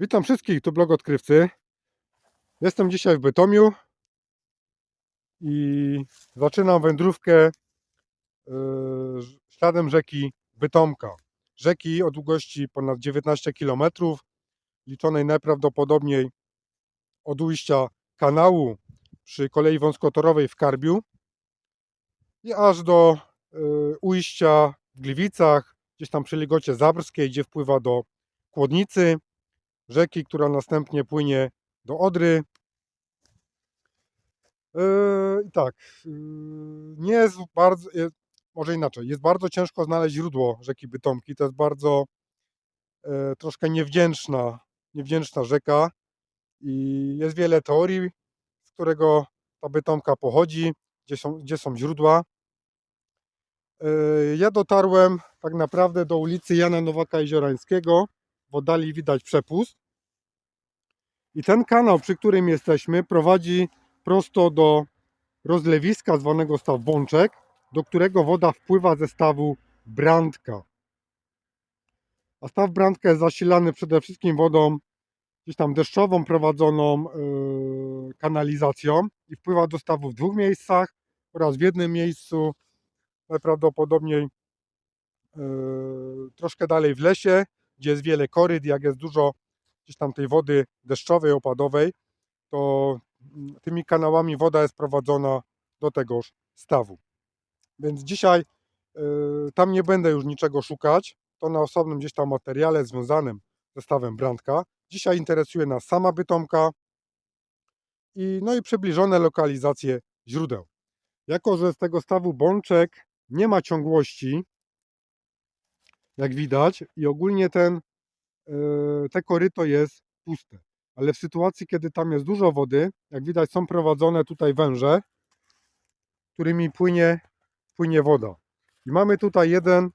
Witam wszystkich, tu blog odkrywcy. Jestem dzisiaj w Bytomiu i zaczynam wędrówkę yy, śladem rzeki Bytomka. Rzeki o długości ponad 19 km, liczonej najprawdopodobniej od ujścia kanału przy kolei wąskotorowej w Karbiu i aż do yy, ujścia w Gliwicach, gdzieś tam przy Ligocie Zabrskiej, gdzie wpływa do Kłodnicy rzeki, która następnie płynie do Odry. Yy, tak, yy, nie jest bardzo, jest, może inaczej, jest bardzo ciężko znaleźć źródło rzeki Bytomki. To jest bardzo e, troszkę niewdzięczna, niewdzięczna rzeka i jest wiele teorii, z którego ta Bytomka pochodzi, gdzie są, gdzie są źródła. Yy, Ja dotarłem tak naprawdę do ulicy Jana Nowaka Jeziorańskiego. W oddali widać przepust. I ten kanał, przy którym jesteśmy, prowadzi prosto do rozlewiska zwanego staw Bączek, do którego woda wpływa ze stawu Brandka. A staw Brandka jest zasilany przede wszystkim wodą gdzieś tam deszczową prowadzoną yy, kanalizacją i wpływa do stawu w dwóch miejscach oraz w jednym miejscu najprawdopodobniej yy, troszkę dalej w lesie, gdzie jest wiele koryt, jak jest dużo gdzieś tam tej wody deszczowej, opadowej, to mm, tymi kanałami woda jest prowadzona do tegoż stawu. Więc dzisiaj y, tam nie będę już niczego szukać. To na osobnym gdzieś tam materiale związanym ze stawem Brandka. Dzisiaj interesuje nas sama Bytomka i, no i przybliżone lokalizacje źródeł. Jako, że z tego stawu Bączek nie ma ciągłości, jak widać, i ogólnie ten Yy, te koryto jest puste. Ale w sytuacji, kiedy tam jest dużo wody, jak widać, są prowadzone tutaj węże, którymi płynie, płynie woda. I mamy tutaj jeden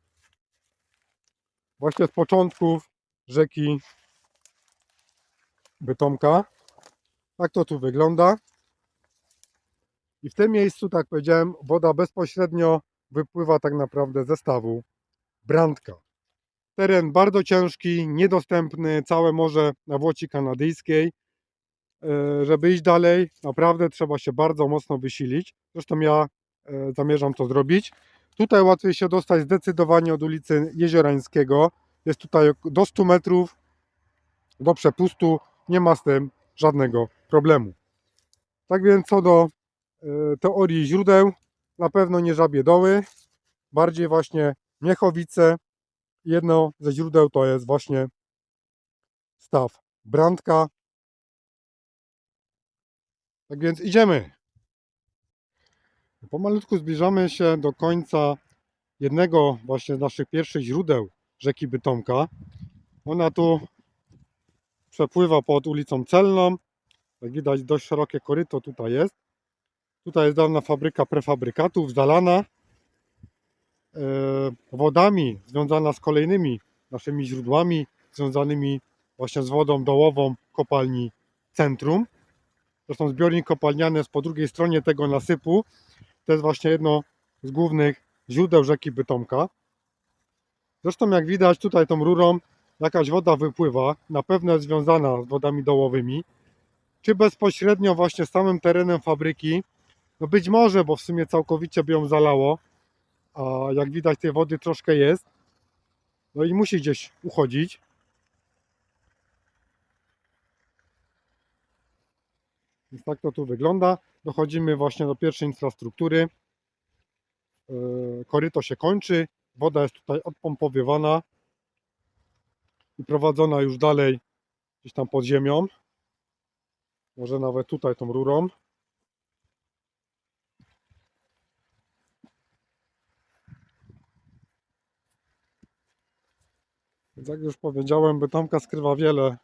właśnie z początków rzeki Bytomka. Tak to tu wygląda. I w tym miejscu, tak powiedziałem, woda bezpośrednio wypływa tak naprawdę ze stawu Brandka. Teren bardzo ciężki, niedostępny, całe morze na Włoci Kanadyjskiej. E, Żeby iść dalej, naprawdę trzeba się bardzo mocno wysilić. Zresztą ja e, zamierzam to zrobić. Tutaj łatwiej się dostać zdecydowanie od ulicy Jeziorańskiego. Jest tutaj do 100 metrów do przepustu. Nie ma z tym żadnego problemu. Tak więc co do e, teorii źródeł, na pewno nie żabie doły, bardziej właśnie Miechowice, jedno ze źródeł to jest właśnie staw Brandka. Tak więc idziemy. Pomalutku zbliżamy się do końca jednego właśnie z naszych pierwszych źródeł rzeki Bytomka. Ona tu przepływa pod ulicą Celną. Jak widać dość szerokie koryto tutaj jest. Tutaj jest dawna fabryka prefabrykatów zalana wodami związana z kolejnymi naszymi źródłami, związanymi właśnie z wodą dołową kopalni Centrum. Zresztą zbiornik kopalniany jest po drugiej stronie tego nasypu. To jest właśnie jedno z głównych źródeł rzeki Bytomka. Zresztą jak widać tutaj tą rurą jakaś woda wypływa, na pewno jest związana z wodami dołowymi, czy bezpośrednio właśnie z samym terenem fabryki. No być może, bo w sumie całkowicie by ją zalało, a jak widać tej wody troszkę jest. No i musi gdzieś uchodzić. Więc tak to tu wygląda. Dochodzimy właśnie do pierwszej infrastruktury. Yy, Koryto się kończy. Woda jest tutaj odpompowywana i prowadzona już dalej gdzieś tam pod ziemią. Może nawet tutaj tą rurą. Jak już powiedziałem, Bytomka skrywa wiele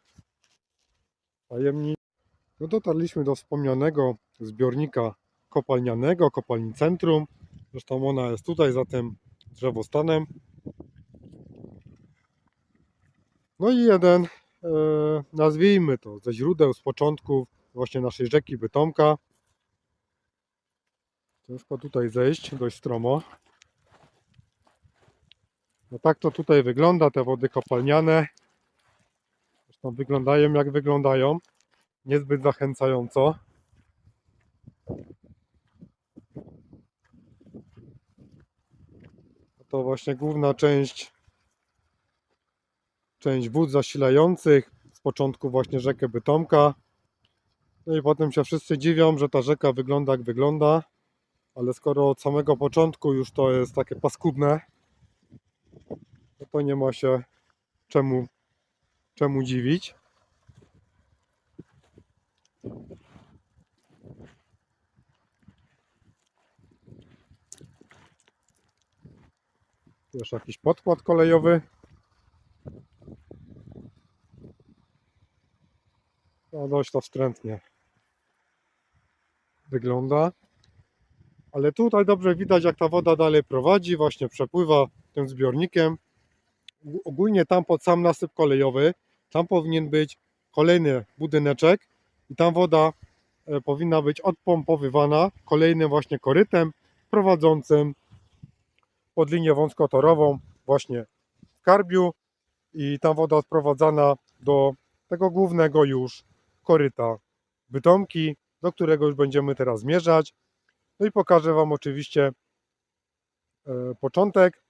tajemnic. No dotarliśmy do wspomnianego zbiornika kopalnianego, kopalni Centrum. Zresztą ona jest tutaj za tym drzewostanem. No i jeden, e, nazwijmy to, ze źródeł, z początków właśnie naszej rzeki Bytomka. Ciężko tutaj zejść, dość stromo. No tak to tutaj wygląda, te wody kopalniane. no, wyglądają jak wyglądają. Niezbyt zachęcająco. To właśnie główna część część wód zasilających. Z początku właśnie rzekę Bytomka. No i potem się wszyscy dziwią, że ta rzeka wygląda jak wygląda. Ale skoro od samego początku już to jest takie paskudne, no to nie ma się czemu, czemu dziwić. Jeszcze jakiś podkład kolejowy. No dość to wstrętnie wygląda. Ale tutaj dobrze widać jak ta woda dalej prowadzi, właśnie przepływa tym zbiornikiem. Ogólnie tam pod sam nasyp kolejowy, tam powinien być kolejny budyneczek i tam woda e, powinna być odpompowywana kolejnym właśnie korytem prowadzącym pod linię wąskotorową właśnie w Karbiu i tam woda odprowadzana do tego głównego już koryta Bytomki, do którego już będziemy teraz zmierzać. No i pokażę Wam oczywiście e, początek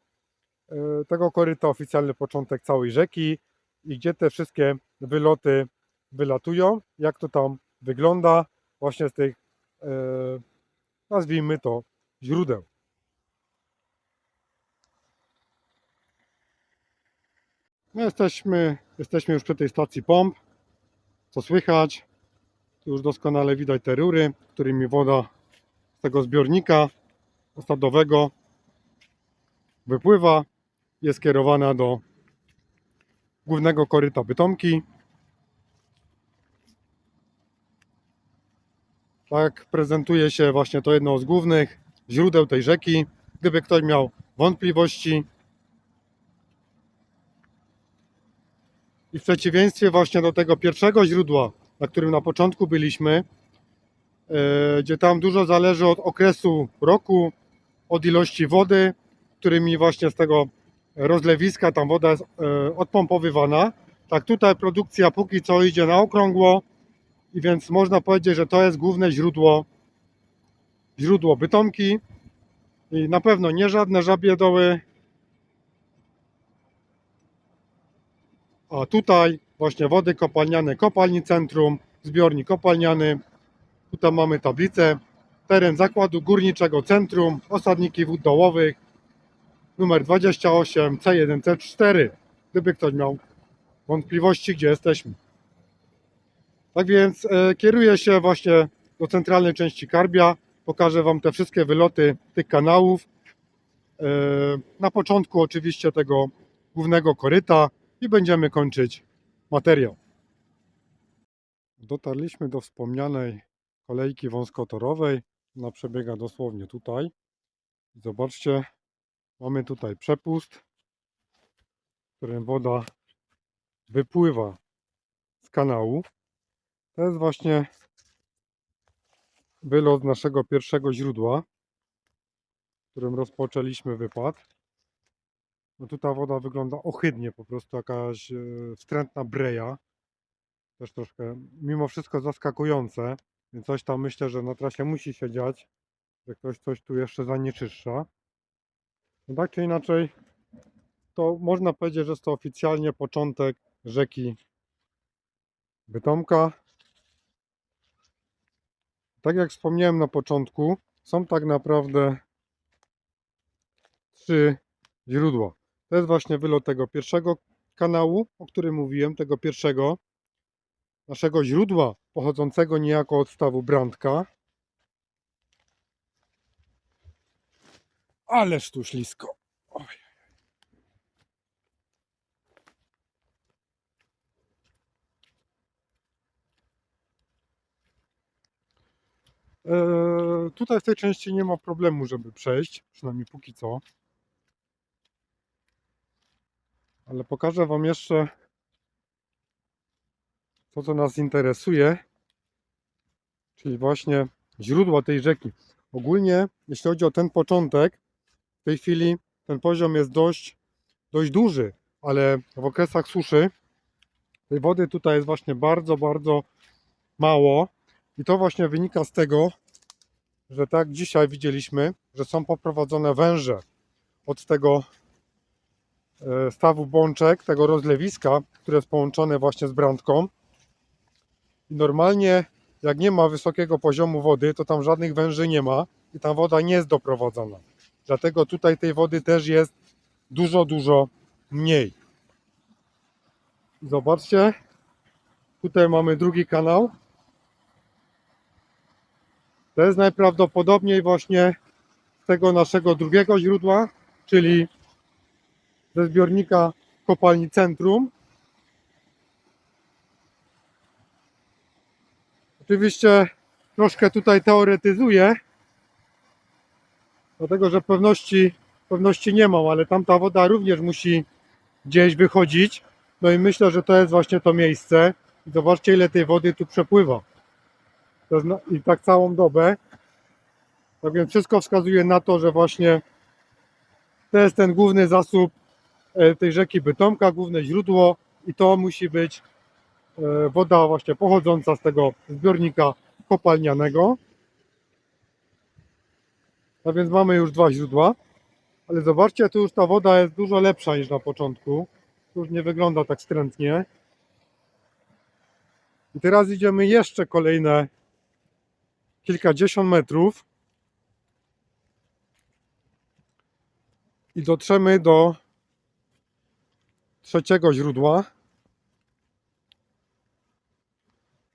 tego koryta, oficjalny początek całej rzeki i gdzie te wszystkie wyloty wylatują, jak to tam wygląda właśnie z tych, e, nazwijmy to, źródeł. No jesteśmy, jesteśmy już przy tej stacji pomp. Co słychać? Tu już doskonale widać te rury, którymi woda z tego zbiornika osadowego wypływa. Jest skierowana do głównego koryta Bytomki. Tak prezentuje się właśnie to jedno z głównych źródeł tej rzeki. Gdyby ktoś miał wątpliwości, I w przeciwieństwie właśnie do tego pierwszego źródła, na którym na początku byliśmy, e, gdzie tam dużo zależy od okresu roku, od ilości wody, którymi właśnie z tego rozlewiska tam woda jest odpompowywana. Tak tutaj produkcja póki co idzie na okrągło i więc można powiedzieć, że to jest główne źródło źródło bytomki i na pewno nie żadne żabie doły, A tutaj właśnie wody kopalniane, kopalni centrum, zbiornik kopalniany. Tutaj mamy tablicę. Teren zakładu górniczego centrum, osadniki wód dołowych, numer 28 C1C4. Gdyby ktoś miał wątpliwości, gdzie jesteśmy. Tak więc e, kieruję się właśnie do centralnej części Karbia. Pokażę Wam te wszystkie wyloty tych kanałów. E, na początku oczywiście tego głównego koryta i będziemy kończyć materiał. Dotarliśmy do wspomnianej kolejki wąskotorowej. Ona przebiega dosłownie tutaj. Zobaczcie, mamy tutaj przepust, w którym woda wypływa z kanału. To jest właśnie wylot naszego pierwszego źródła, w którym rozpoczęliśmy wypad. No tu ta woda wygląda ohydnie, po prostu jakaś e, wstrętna breja. Też troszkę, mimo wszystko zaskakujące, więc coś tam myślę, że na trasie musi się dziać, że ktoś coś tu jeszcze zanieczyszcza. Tak czy inaczej, to można powiedzieć, że jest to oficjalnie początek rzeki Bytomka. Tak jak wspomniałem na początku, są tak naprawdę trzy źródła. To jest właśnie wylot tego pierwszego kanału, o którym mówiłem, tego pierwszego naszego źródła pochodzącego niejako od stawu Brandka. Ależ tu ślisko. Oj. Eee, tutaj w tej części nie ma problemu, żeby przejść, przynajmniej póki co. Ale pokażę Wam jeszcze to, co nas interesuje, czyli właśnie źródła tej rzeki. Ogólnie, jeśli chodzi o ten początek, w tej chwili ten poziom jest dość, dość duży, ale w okresach suszy Tej wody tutaj jest właśnie bardzo, bardzo mało. I to właśnie wynika z tego, że tak dzisiaj widzieliśmy, że są poprowadzone węże od tego e, stawu bączek, tego rozlewiska, które jest połączone właśnie z brandką. I normalnie, jak nie ma wysokiego poziomu wody, to tam żadnych węży nie ma i ta woda nie jest doprowadzona. Dlatego tutaj tej wody też jest dużo, dużo mniej. Zobaczcie, tutaj mamy drugi kanał. To jest najprawdopodobniej właśnie z tego naszego drugiego źródła, czyli ze zbiornika kopalni Centrum. Oczywiście troszkę tutaj teoretyzuję, dlatego że pewności, pewności nie mam, ale tamta woda również musi gdzieś wychodzić. No i myślę, że to jest właśnie to miejsce. Zobaczcie, ile tej wody tu przepływa. I tak całą dobę. Tak więc wszystko wskazuje na to, że właśnie to jest ten główny zasób e, tej rzeki Bytomka, główne źródło i to musi być e, woda właśnie pochodząca z tego zbiornika kopalnianego. A więc mamy już dwa źródła. Ale zobaczcie, tu już ta woda jest dużo lepsza niż na początku. Tu już nie wygląda tak wstrętnie. I teraz idziemy jeszcze kolejne kilkadziesiąt metrów i dotrzemy do trzeciego źródła.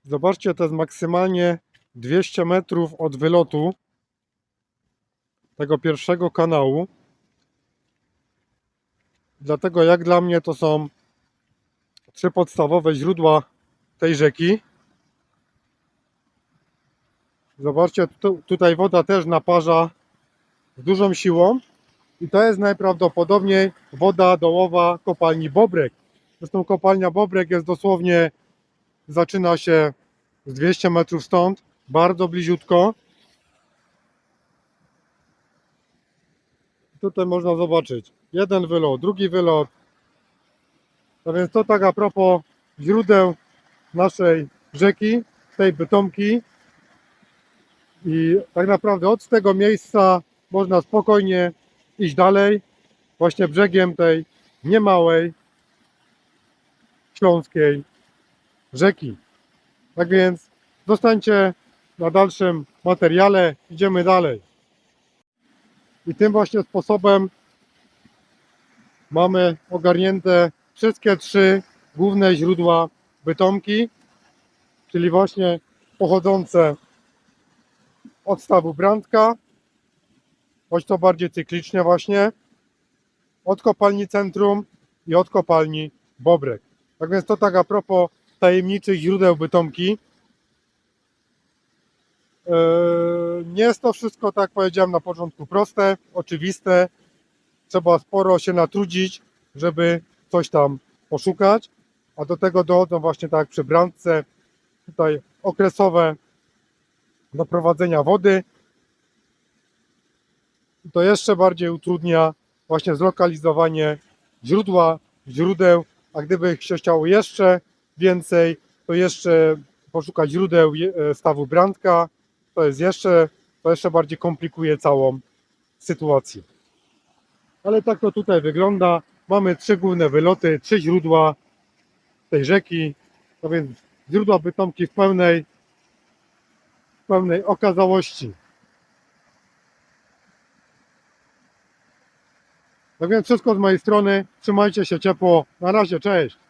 Zobaczcie, to jest maksymalnie 200 metrów od wylotu tego pierwszego kanału. Dlatego jak dla mnie to są trzy podstawowe źródła tej rzeki. Zobaczcie, tu, tutaj woda też naparza z dużą siłą i to jest najprawdopodobniej woda dołowa kopalni Bobrek. Zresztą kopalnia Bobrek jest dosłownie, zaczyna się z 200 metrów stąd, bardzo bliziutko. Tutaj można zobaczyć jeden wylot, drugi wylot. No więc to tak a propos źródeł naszej rzeki, tej Bytomki. I tak naprawdę od tego miejsca można spokojnie iść dalej, właśnie brzegiem tej niemałej śląskiej rzeki. Tak więc zostańcie na dalszym materiale, idziemy dalej. I tym właśnie sposobem mamy ogarnięte wszystkie trzy główne źródła Bytomki, czyli właśnie pochodzące od stawu Brandka, choć to bardziej cyklicznie właśnie, od kopalni Centrum i od kopalni Bobrek. Tak więc to tak a propos tajemniczych źródeł Bytomki. Nie jest to wszystko, tak jak powiedziałem na początku, proste, oczywiste. Trzeba sporo się natrudzić, żeby coś tam poszukać. A do tego dochodzą właśnie tak przy brandce, tutaj okresowe doprowadzenia wody. To jeszcze bardziej utrudnia właśnie zlokalizowanie źródła, źródeł, a gdyby się chciało jeszcze więcej, to jeszcze poszukać źródeł e, stawu Brandka, to jest jeszcze, to jeszcze bardziej komplikuje całą sytuację. Ale tak to tutaj wygląda. Mamy trzy główne wyloty, trzy źródła tej rzeki, no więc źródła Bytomki w pełnej, w pełnej okazałości. Tak więc wszystko z mojej strony. Trzymajcie się ciepło. Na razie, cześć.